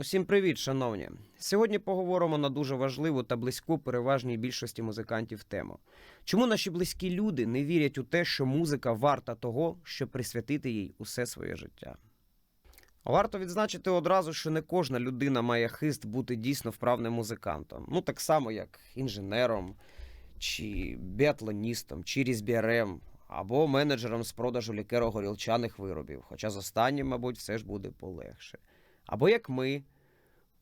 Усім привіт, шановні. Сьогодні поговоримо на дуже важливу та близьку переважній більшості музикантів тему. Чому наші близькі люди не вірять у те, що музика варта того, щоб присвятити їй усе своє життя? Варто відзначити одразу, що не кожна людина має хист бути дійсно вправним музикантом. Ну так само, як інженером, чи біатлоністом, чи різбірем, або менеджером з продажу лікеро-горілчаних виробів. Хоча з останнім, мабуть, все ж буде полегше. Або як ми,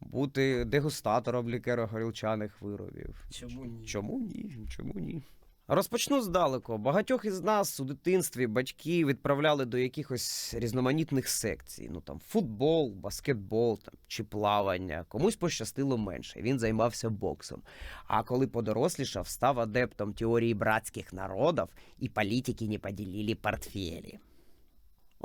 бути дегустатором лікеро-горілчаних виробів. Чому ні? Чому ні? Чому ні? Розпочну здалеку. Багатьох із нас у дитинстві батьки відправляли до якихось різноманітних секцій. Ну там футбол, баскетбол там, чи плавання. Комусь пощастило менше. Він займався боксом. А коли подорослішав, став адептом теорії братських народів, і політики не поділили портфелі.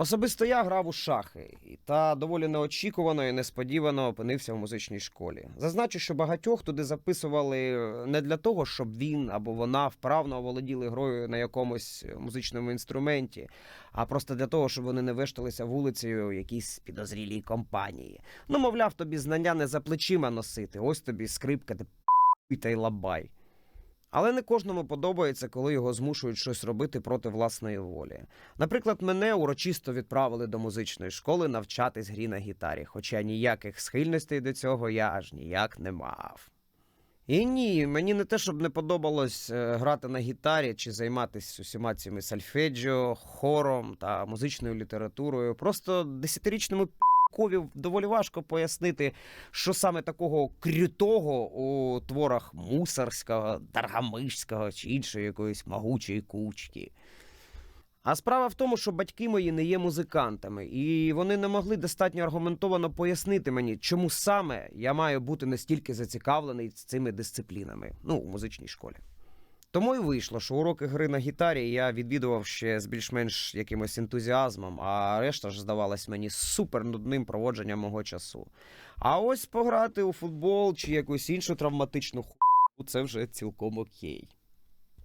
Особисто я грав у шахи, та доволі неочікувано і несподівано опинився в музичній школі. Зазначу, що багатьох туди записували не для того, щоб він або вона вправно оволоділи грою на якомусь музичному інструменті, а просто для того, щоб вони не вешталися вулицею в якійсь підозрілій компанії. Ну, мовляв, тобі знання не за плечима носити, ось тобі скрипка, ти та й лабай. Але не кожному подобається, коли його змушують щось робити проти власної волі. Наприклад, мене урочисто відправили до музичної школи навчатись грі на гітарі, хоча ніяких схильностей до цього я аж ніяк не мав. І ні, мені не те, щоб не подобалось е, грати на гітарі чи займатися усіма цими сальфеджіо, хором та музичною літературою. Просто десятирічному п***кові доволі важко пояснити, що саме такого крютого у творах мусорського, даргамишського чи іншої якоїсь могучої кучки. А справа в тому, що батьки мої не є музикантами, і вони не могли достатньо аргументовано пояснити мені, чому саме я маю бути настільки зацікавлений цими дисциплінами, ну, у музичній школі. Тому і вийшло, що уроки гри на гітарі я відвідував ще з більш-менш якимось ентузіазмом, а решта ж здавалась мені супер нудним проводженням мого часу. А ось пограти у футбол чи якусь іншу травматичну ху це вже цілком окей.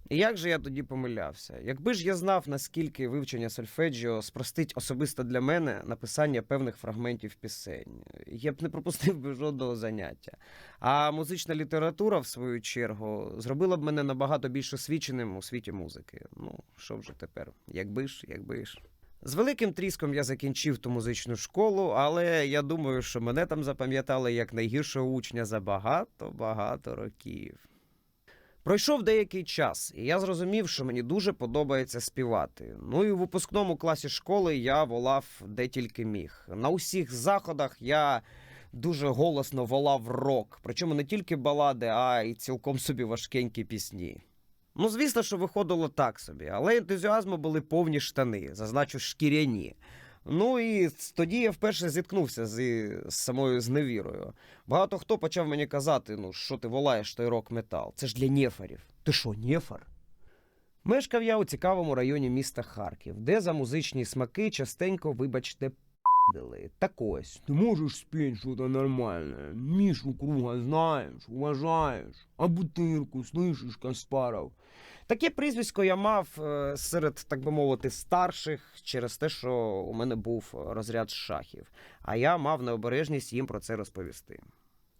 І як же я тоді помилявся? Якби ж я знав, наскільки вивчення сольфеджіо спростить особисто для мене написання певних фрагментів пісень, я б не пропустив би жодного заняття. А музична література, в свою чергу, зробила б мене набагато більш освіченим у світі музики. Ну, що вже тепер? Якби ж, якби ж. З великим тріском я закінчив ту музичну школу, але я думаю, що мене там запам'ятали як найгіршого учня за багато-багато років. Пройшов деякий час, і я зрозумів, що мені дуже подобається співати. Ну і у випускному класі школи я волав де тільки міг. На усіх заходах я дуже голосно волав рок, причому не тільки балади, а й цілком собі важкенькі пісні. Ну, звісно, що виходило так собі, але ентузіазму були повні штани, зазначу шкіряні. Ну і тоді я вперше зіткнувся з, з самою зневірою. Багато хто почав мені казати: ну, що ти волаєш той рок-метал? Це ж для нєфарів. Ти що, нєфар? Мешкав я у цікавому районі міста Харків, де за музичні смаки частенько, вибачте, п***дили. Так ось. Ты можешь спеть что-то нормальное? Мишу Круга знаешь, уважаешь. А бутырку слышишь, Каспаров? Таке прізвисько я мав е, серед, так би мовити, старших через те, що у мене був розряд шахів, а я мав необережність їм про це розповісти.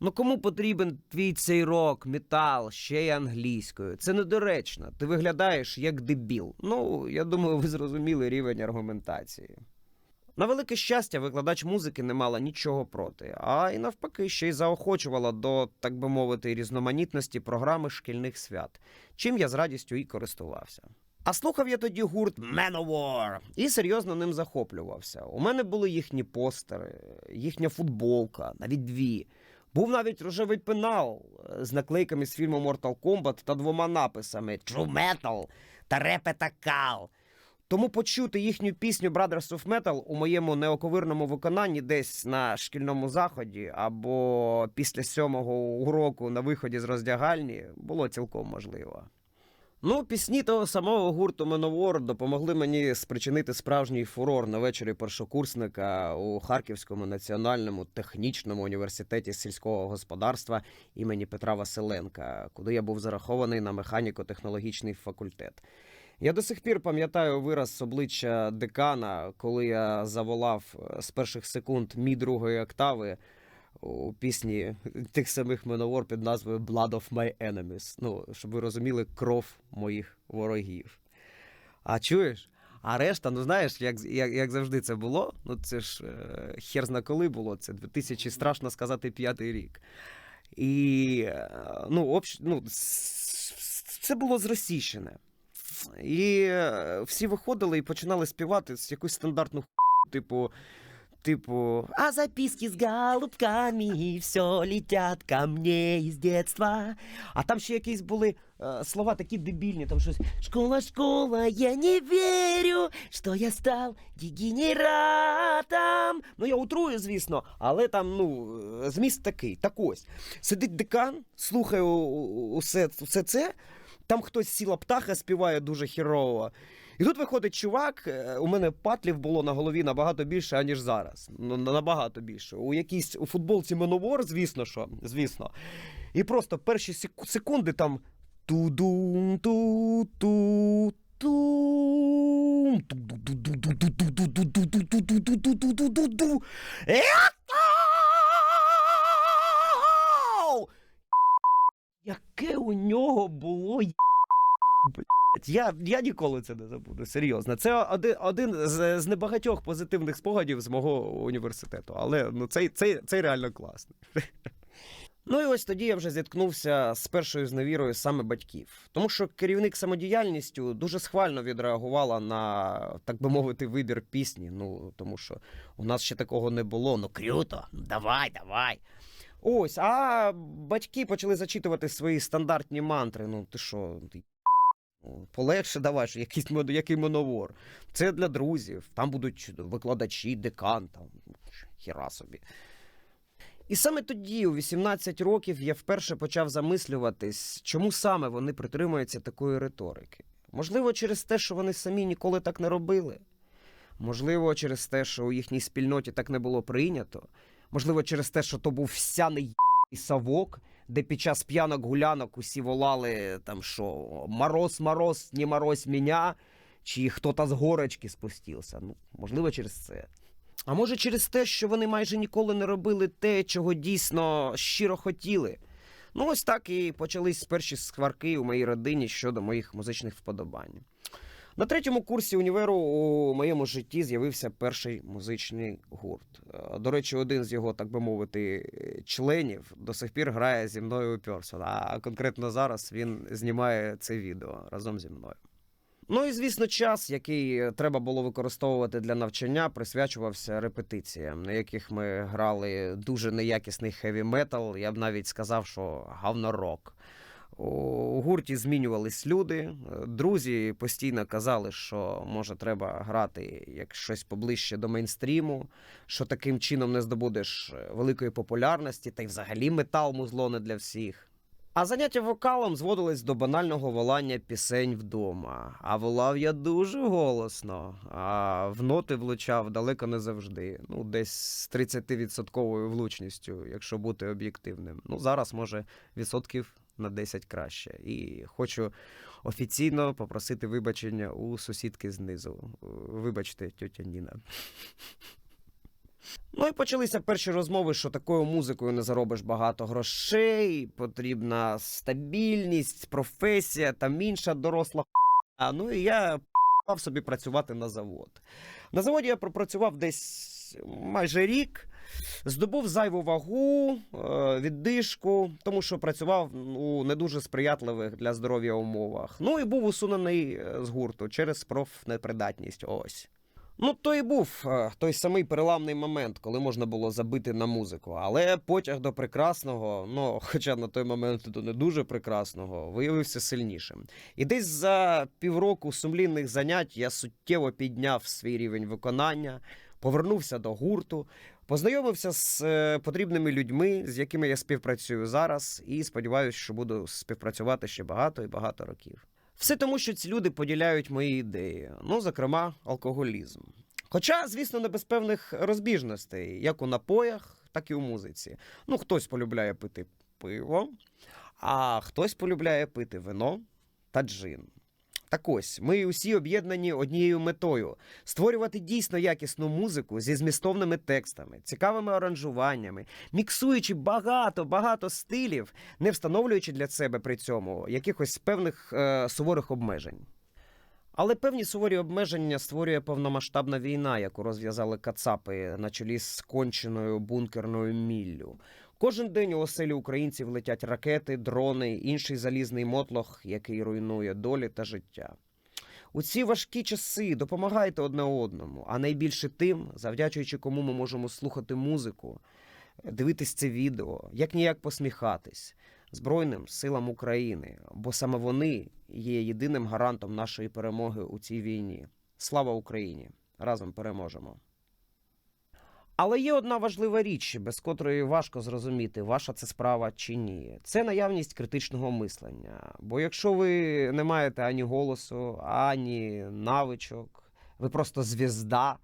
Ну кому потрібен твій цей рок, метал, ще й англійською? Це недоречно. Ти виглядаєш як дебіл. Ну, я думаю, ви зрозуміли рівень аргументації. На велике щастя, викладач музики не мала нічого проти, а й навпаки, ще й заохочувала до, так би мовити, різноманітності програми шкільних свят, чим я з радістю і користувався. А слухав я тоді гурт Manowar і серйозно ним захоплювався. У мене були їхні постери, їхня футболка, навіть дві. Був навіть рожевий пенал е, з наклейками з фільму Mortal Kombat та двома написами True Metal та Repeta Kal. Тому почути їхню пісню Brothers of Metal у моєму неоковирному виконанні десь на шкільному заході або після сьомого уроку на виході з роздягальні було цілком можливо. Ну, пісні того самого гурту Меновор допомогли мені спричинити справжній фурор на вечорі першокурсника у Харківському національному технічному університеті сільського господарства імені Петра Василенка, куди я був зарахований на механіко-технологічний факультет. Я до сих пір пам'ятаю вираз обличчя декана, коли я заволав е, з перших секунд мі другої октави у пісні тих самих Меновор під назвою Blood of My Enemies. Ну, щоб ви розуміли, кров моїх ворогів. А чуєш? А решта, ну знаєш, як, як, як завжди це було. Ну це ж е, хер зна коли було. Це 2000, страшно сказати, п'ятий рік. І е, ну, общ, ну, це було зросійщене. І е, всі виходили і починали співати з якусь стандартну ху, типу. Типу, а записки з голубками все летять ко мне із детства. А там ще якісь були е, слова такі дебільні, там щось Школа, школа, я не вірю, що я став дегенератом. Ну, я утрую, звісно, але там, ну, е, зміст такий. Так ось. Сидить декан, слухає усе, усе це, там хтось сіла птаха співає дуже хірово. І тут виходить чувак, е, у мене патлів було на голові набагато більше, аніж зараз. Ну, набагато більше. У якійсь у футболці Меновор, звісно що, звісно. І просто перші сек- секунди там ту-дум, ту-ту, тум, ту-ду-ду-ду-ду-ду-ду-ду-ду-ду-ду-ду-ду-ду-ду-ду. Яу! Яке у нього було блядь, я, я ніколи це не забуду, серйозно. Це один, один з, з небагатьох позитивних спогадів з мого університету, але ну, цей, цей, цей реально класний. Ну і ось тоді я вже зіткнувся з першою зневірою саме батьків, тому що керівник самодіяльністю дуже схвально відреагувала на, так би мовити, вибір пісні. Ну тому що у нас ще такого не було. Ну круто, ну давай, давай. Ось, а батьки почали зачитувати свої стандартні мантри. Ну ти що, ти ну, полегше давай, що якийсь який моновор. Це для друзів. Там будуть викладачі, декан, там хіра собі. І саме тоді, у 18 років, я вперше почав замислюватись, чому саме вони притримуються такої риторики. Можливо, через те, що вони самі ніколи так не робили. Можливо, через те, що у їхній спільноті так не було прийнято. Можливо, через те, що то був всяний і совок, де під час п'янок гулянок усі волали там що мороз, мороз, не морозь мене, чи хто-то з горочки спустився. Ну, можливо, через це. А може через те, що вони майже ніколи не робили те, чого дійсно щиро хотіли. Ну, ось так і почались перші сварки у моїй родині щодо моїх музичних вподобань. На третьому курсі універу у моєму житті з'явився перший музичний гурт. Е, До речі, один з його, так би мовити, членів до сих пір грає зі мною у Персон, а конкретно зараз він знімає це відео разом зі мною. Ну і звісно, час, який треба було використовувати для навчання, присвячувався репетиціям, на яких ми грали дуже неякісний хеві метал. Я б навіть сказав, що говнорок. У гурті змінювались люди. Друзі постійно казали, що може треба грати як щось поближче до мейнстріму, що таким чином не здобудеш великої популярності, та й взагалі метал музло не для всіх. А заняття вокалом зводились до банального волання пісень вдома. А волав я дуже голосно, а в ноти влучав далеко не завжди. Ну, десь з 30% влучністю, якщо бути об'єктивним. Ну, зараз, може, відсотків на 10 краще. І хочу офіційно попросити вибачення у сусідки знизу. Вибачте, тьотя Ніна. Ну і почалися перші розмови, що такою музикою не заробиш багато грошей, потрібна стабільність, професія там інша доросла а ну і я собі працювати на завод. На заводі я пропрацював десь майже рік, здобув зайву вагу, е, віддишку, тому що працював у не дуже сприятливих для здоров'я умовах. Ну і був усунений е, з гурту через профнепридатність. Ось. Ну, то і був е, той самий переламний момент, коли можна було забити на музику. Але потяг до прекрасного, ну, хоча на той момент до не дуже прекрасного, виявився сильнішим. І десь за півроку сумлінних занять я суттєво підняв свій рівень виконання, повернувся до гурту, познайомився з е, потрібними людьми, з якими я співпрацюю зараз, і сподіваюся, що буду співпрацювати ще багато і багато років. Все тому, що ці люди поділяють мої ідеї, ну, зокрема, алкоголізм. Хоча, звісно, не без певних розбіжностей, як у напоях, так і у музиці. Ну, хтось полюбляє пити пиво, а хтось полюбляє пити вино та джин. Так ось, ми усі об'єднані однією метою створювати дійсно якісну музику зі змістовними текстами, цікавими аранжуваннями, міксуючи багато багато стилів, не встановлюючи для себе при цьому якихось певних е, суворих обмежень. Але певні суворі обмеження створює повномасштабна війна, яку розв'язали кацапи на чолі з конченою бункерною міллю. Кожен день у оселі українців летять ракети, дрони, інший залізний мотлох, який руйнує долі та життя. У ці важкі часи допомагайте одне одному, а найбільше тим, завдячуючи кому ми можемо слухати музику, дивитись це відео, як ніяк посміхатись Збройним силам України, бо саме вони є єдиним гарантом нашої перемоги у цій війні. Слава Україні! Разом переможемо! Але є одна важлива річ, без котрої важко зрозуміти, ваша це справа чи ні. Це наявність критичного мислення. Бо якщо ви не маєте ані голосу, ані навичок, ви просто звізда,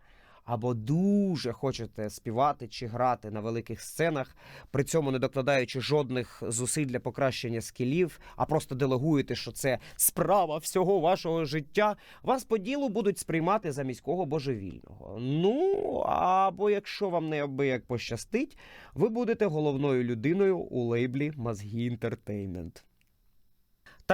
або дуже хочете співати чи грати на великих сценах, при цьому не докладаючи жодних зусиль для покращення скілів, а просто делегуєте, що це справа всього вашого життя, вас по ділу будуть сприймати за міського божевільного. Ну або якщо вам неабияк пощастить, ви будете головною людиною у лейблі Мозгі Інтертеймент.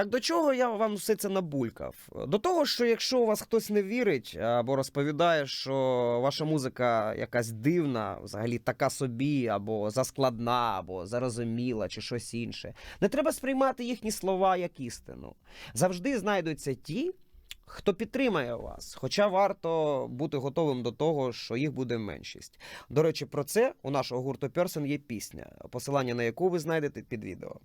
Так до чого я вам все це набулькав? До того, що якщо у вас хтось не вірить або розповідає, що ваша музика якась дивна, взагалі така собі, або заскладна, або зарозуміла, чи щось інше, не треба сприймати їхні слова як істину. Завжди знайдуться ті, хто підтримає вас. Хоча варто бути готовим до того, що їх буде меншість. До речі, про це у нашого гурту Персон є пісня, посилання на яку ви знайдете під відео.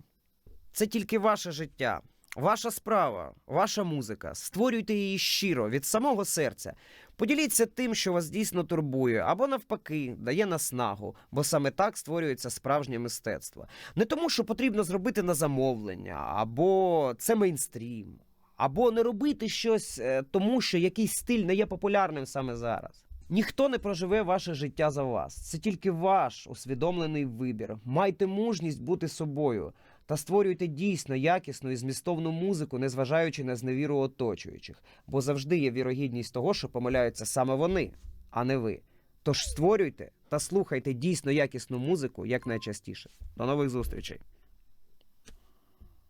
Це тільки ваше життя. Ваша справа, ваша музика. Створюйте її щиро від самого серця. Поділіться тим, що вас дійсно турбує, або навпаки, дає наснагу, бо саме так створюється справжнє мистецтво. Не тому, що потрібно зробити на замовлення, або це мейнстрім, або не робити щось е, тому, що якийсь стиль не є популярним саме зараз. Ніхто не проживе ваше життя за вас. Це тільки ваш усвідомлений вибір. Майте мужність бути собою та створюйте дійсно якісну і змістовну музику, незважаючи на зневіру оточуючих, бо завжди є вірогідність того, що помиляються саме вони, а не ви. Тож створюйте та слухайте дійсно якісну музику якнайчастіше. До нових зустрічей!